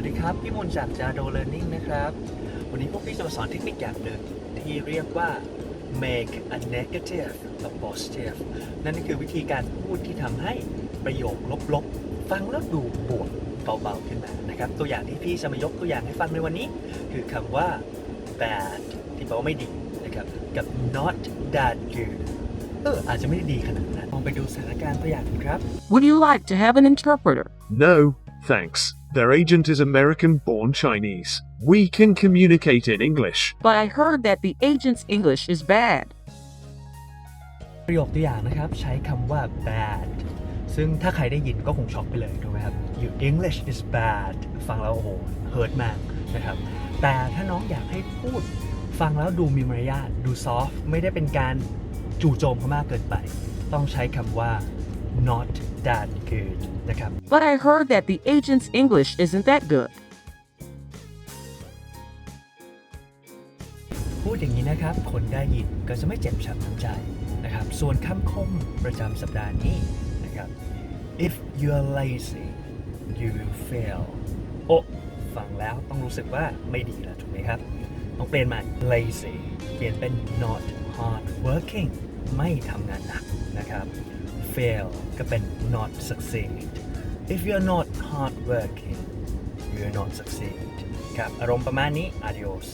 วัสดีครับ พี่มนต์จาก Jado Learning นะครับ วันนี้พวกพี่จะมาสอนเทคนิคอย่างหนึ่งที่เรียกว่า make a negative a positive นั่นก็คือวิธีการพูดที่ทำให้ประโยคลบๆ ฟังแล้วดูบวกเบาๆขึ้นมานะครับ ตัวอย่างที่พี่จะมายกตัวอย่างให้ฟังในวันนี้ คือคำว่า bad ที่แปลว่าไม่ดีนะครับ กับ not that good เอออาจจะไม่ได้ดีขนาดนั้น ลองไปดูสถานการณ์ตัวอย่างกันครับ Would you like to have an interpreter? No, thanks. Their agent is American born Chinese. We can communicate in English. But I heard that the agent's English is bad. ประโยคตัวอย่างนะครับ ใช้คำว่า bad ซึ่งถ้าใครได้ยินก็คงช็อกไปเลยถูกไหมครับ Your English is bad ฟังแล้วโอ้โหเฮิร์ตมากนะครับ แต่ถ้าน้องอยากให้พูด ฟังแล้วดูมีมารยาทดูซอฟไม่ได้เป็นการจู่โจมเขามากเกินไป ต้องใช้คำว่า not that good นะครับ But I heard that the agent's English isn't that good. พูดอย่างนี้นะครับ คนได้ยินก็จะไม่เจ็บช้ำน้ำใจนะครับ ส่วนคำคมประจำสัปดาห์นี้นะครับ if you're lazy you will fail โอ้ฟังแล้วต้องรู้สึกว่าไม่ดีแล้วถูกไหมครับ ต้องเปลี่ยนใหม่ lazy เปลี่ยนเป็น not hard working ไม่ทำงานหนักนะครับ fail ก็เป็น not succeed if you're not hard working you're not succeed ครับ อารมณ์ประมาณนี้ adios